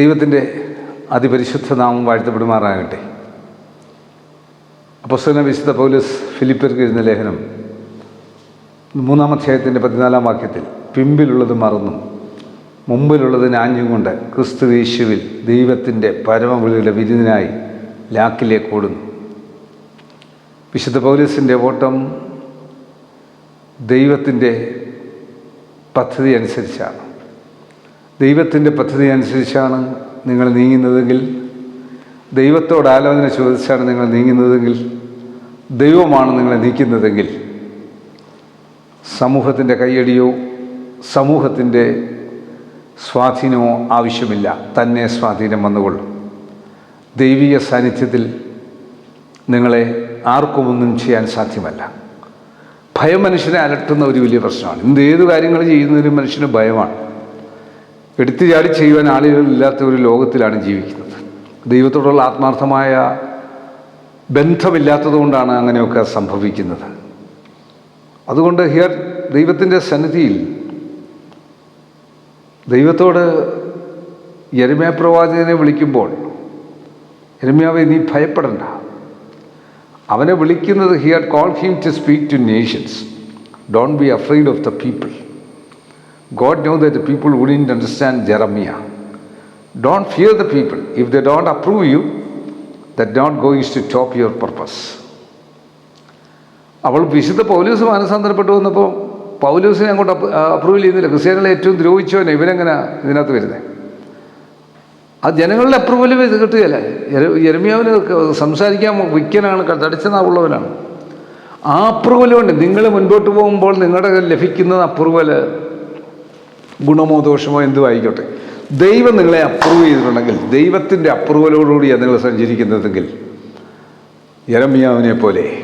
ദൈവത്തിന്റെ അതിപരിശുദ്ധ നാമം വാഴ്ത്തപ്പെടുമാറാകട്ടെ. അപ്പസ്വന വിശുദ്ധ പൗലസ് ഫിലിപ്പർക്ക് എഴുന്ന ലേഖനം മൂന്നാം അധ്യായത്തിന്റെ പതിനാലാം വാക്യത്തിൽ പിമ്പിലുള്ളത് മറന്നും മുമ്പിലുള്ളത് ഞാഞ്ഞും കൊണ്ട് ക്രിസ്തു യേശുവിൽ ദൈവത്തിന്റെ പരമവിളിയുടെ വിരുദിനായി ലാക്കിലേക്ക് ഓടുന്നു. വിശുദ്ധ പൗലസിന്റെ ഓട്ടം ദൈവത്തിന്റെ പദ്ധതി അനുസരിച്ചാണ്. ദൈവത്തിന്റെ പദ്ധതി അനുസരിച്ചാണ് നിങ്ങൾ നീങ്ങുന്നതെങ്കിൽ ദൈവത്തോട് ആലോചന ചോദിച്ചാണ് നിങ്ങൾ നീങ്ങുന്നതെങ്കിൽ ദൈവമാണ് നിങ്ങളെ നീക്കുന്നതെങ്കിൽ സമൂഹത്തിന്റെ കയ്യടിയോ സമൂഹത്തിന്റെ സ്വാധീനമോ ആവശ്യമില്ല. തന്നെ സ്വാധീനം വന്നുകൊള്ളും. ദൈവിക സാന്നിധ്യത്തിൽ നിങ്ങളെ ആർക്കുമൊന്നും ചെയ്യാൻ സാധ്യമല്ല. ഭയം മനുഷ്യനെ അലട്ടുന്ന ഒരു വലിയ പ്രശ്നമാണ്. ഇന്ന് ഏത് കാര്യങ്ങൾ ചെയ്യുന്നതിനും മനുഷ്യന് ഭയമാണ്. എടുത്തു ചാടി ചെയ്യുവാൻ ആളുകളില്ലാത്ത ഒരു ലോകത്തിലാണ് ജീവിക്കുന്നത്. ദൈവത്തോടുള്ള ആത്മാർത്ഥമായ ബന്ധമില്ലാത്തതുകൊണ്ടാണ് അങ്ങനെയൊക്കെ സംഭവിക്കുന്നത്. അതുകൊണ്ട് ഹിയർ ദൈവത്തിന്റെ സന്നിധിയിൽ ദൈവത്തോട് യരമ്യ പ്രവാചകനെ വിളിക്കുമ്പോൾ യരമ്യാവെ നീ ഭയപ്പെടണ്ട. അവനെ വിളിക്കുന്നത് here call him to speak to nations. Don't be afraid of the people. God knew that the people wouldn't understand Jeremiah. Don't fear the people. If they don't approve you, that not going to stop your purpose. അവൾ വിശുദ്ധ പൗലൂസ് മാനസാന്തരപ്പെട്ടു വന്നപ്പോൾ പൗലൂസിനെ അങ്ങോട്ട് approval ചെയ്യുന്നില്ല ക്രിസ്ത്യാനികളെ ഏറ്റവും ദ്രോഹിച്ചവനെ ഇവരെങ്ങനെ ഇതിനകത്ത് വരുന്നത് ആ ജനങ്ങളുടെ അപ്രൂവൽ കിട്ടുകയല്ല എരമിയാവിന് സംസാരിക്കാൻ വിക്കനാണ് തടിച്ച നാവുള്ളവനാണ് ആ അപ്രൂവൽ കൊണ്ട് നിങ്ങൾ മുൻപോട്ട് പോകുമ്പോൾ നിങ്ങളുടെ ലഭിക്കുന്ന അപ്രൂവൽ ഗുണമോ ദോഷമോ എന്തോ ആയിക്കോട്ടെ. ദൈവം നിങ്ങളെ അപ്രൂവ് ചെയ്തിട്ടുണ്ടെങ്കിൽ ദൈവത്തിന്റെ അപ്രൂവലോടുകൂടിയാണ് നിങ്ങൾ സഞ്ചരിക്കുന്നതെങ്കിൽ യരമ്യാവിനെ പോലെ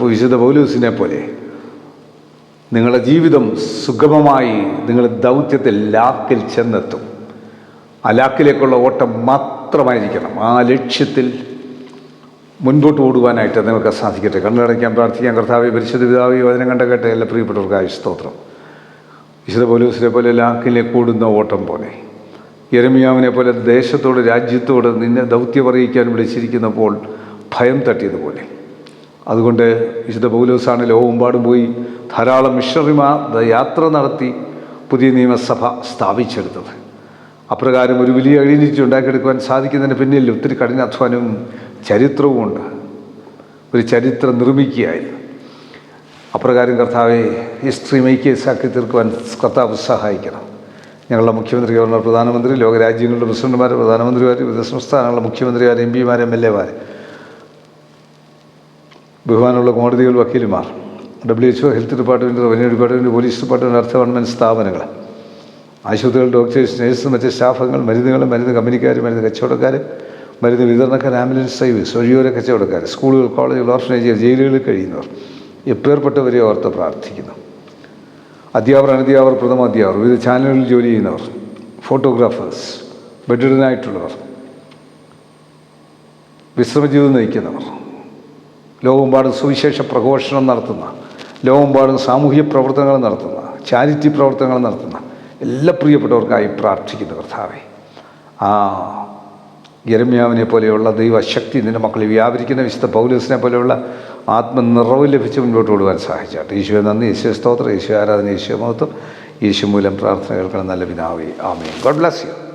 വിശുദ്ധ പൗലൂസിനെ പോലെ നിങ്ങളുടെ ജീവിതം സുഗമമായി നിങ്ങളുടെ ദൗത്യത്തിൽ ലാക്കിൽ ചെന്നെത്തും. ആ ലാക്കിലേക്കുള്ള ഓട്ടം മാത്രമായിരിക്കണം. ആ ലക്ഷ്യത്തിൽ മുൻപോട്ട് ഓടുവാനായിട്ട് നിങ്ങൾക്ക് സാധിക്കട്ടെ. കണ്ണടയ്ക്കാൻ പ്രാർത്ഥിക്കാൻ കർത്താവ് പരിശുദ്ധ പിതാവ് വചനം കണ്ട കേട്ട എല്ലാ പ്രിയപ്പെട്ടവർക്കായ സ്തോത്രം. വിശുദ്ധ പോലീസിനെ പോലെ ലാക്കിലെ കൂടുന്ന ഓട്ടം പോലെ. യരമിയാവിനെ പോലെ ദേശത്തോട് രാജ്യത്തോട് നിന്നെ ദൗത്യം അറിയിക്കാൻ വിളിച്ചിരിക്കുന്നപ്പോൾ ഭയം തട്ടിയതുപോലെ. അതുകൊണ്ട് വിശുദ്ധ പൗലോസാണ് ലോകമെമ്പാടും പോയി ധാരാളം മിഷണറിമാർ യാത്ര നടത്തി പുതിയ നിയമസഭ സ്ഥാപിച്ചെടുത്തത്. അപ്രകാരം ഒരു വലിയ ഐഡന്റിറ്റി ഉണ്ടാക്കിയെടുക്കുവാൻ സാധിക്കുന്നതിന് പിന്നിൽ ഒത്തിരി കഠിനാധ്വാനവും ചരിത്രവുമുണ്ട് ഒരു ചരിത്രം നിർമ്മിക്കുകയായിരുന്നു. അപ്രകാരം കർത്താവെ ഹിസ്റ്ററി മേക്കേഴ്സാക്കി തീർക്കുവാൻ കർത്താവ് സഹായിക്കണം. ഞങ്ങളുടെ മുഖ്യമന്ത്രി ഗവർണർ പ്രധാനമന്ത്രി ലോകരാജ്യങ്ങളുടെ പ്രസിഡന്റുമാർ പ്രധാനമന്ത്രിമാർ വിവിധ സംസ്ഥാനങ്ങളുടെ മുഖ്യമന്ത്രിമാർ എം പിമാർ എം എൽ എമാർ ബഹുമാനമുള്ള കോടതികൾ വക്കീലുമാർ W H O health department revenue department police department അർത്ഥ ഗവൺമെന്റ് സ്ഥാപനങ്ങൾ ആശുപത്രികൾ ഡോക്ടേഴ്സ് നേഴ്സ് മറ്റ് സ്റ്റാഫുകൾ മരുന്നുകൾ മരുന്ന് കമ്പനിക്കാർ മരുന്ന് കച്ചവടക്കാർ മരുന്ന് വിതരണക്കാർ ആംബുലൻസ് സർവീസ് ഒഴിയോര കച്ചവടക്കാർ സ്കൂളുകൾ കോളേജുകൾ ഓർഫനേജുകൾ ജയിലുകളിൽ കഴിയുന്നവർ എപ്പേർപ്പെട്ടവരെ ഓർത്ത് പ്രാർത്ഥിക്കുന്നു. അധ്യാപകർ അനധ്യാപകർ പ്രഥമ അധ്യാപകർ വിവിധ ചാനലുകളിൽ ജോലി ചെയ്യുന്നവർ ഫോട്ടോഗ്രാഫേഴ്സ് ബെഡിഡനായിട്ടുള്ളവർ വിശ്രമജീവിതം നയിക്കുന്നവർ ലോകമെമ്പാടും സുവിശേഷ പ്രഘോഷണം നടത്തുന്ന ലോകമെമ്പാടും സാമൂഹ്യ പ്രവർത്തനങ്ങൾ നടത്തുന്ന ചാരിറ്റി പ്രവർത്തനങ്ങൾ നടത്തുന്ന എല്ലാ പ്രിയപ്പെട്ടവർക്കായി പ്രാർത്ഥിക്കുന്നു കർത്താവെ. ആ യരമ്യാവിനെ പോലെയുള്ള ദൈവശക്തി നിന്റെ മക്കളിൽ വ്യാപരിക്കുന്ന വിശുദ്ധ പൗലൂസിനെ പോലെയുള്ള ആത്മനിറവ് ലഭിച്ച് മുൻപോട്ട് കൊടുക്കാൻ സഹായിച്ചാട്ടെ. ഈശോയെ നന്ദി. ഈശോ സ്തോത്രം. ഈശോ ആരാധന. ഈശോ മഹത്വം. ഈശോ മൂലം പ്രാർത്ഥന കേൾക്കണം. നല്ല പിതാവേ. ആമേ ഗോഡ് ബ്ലസ് യു.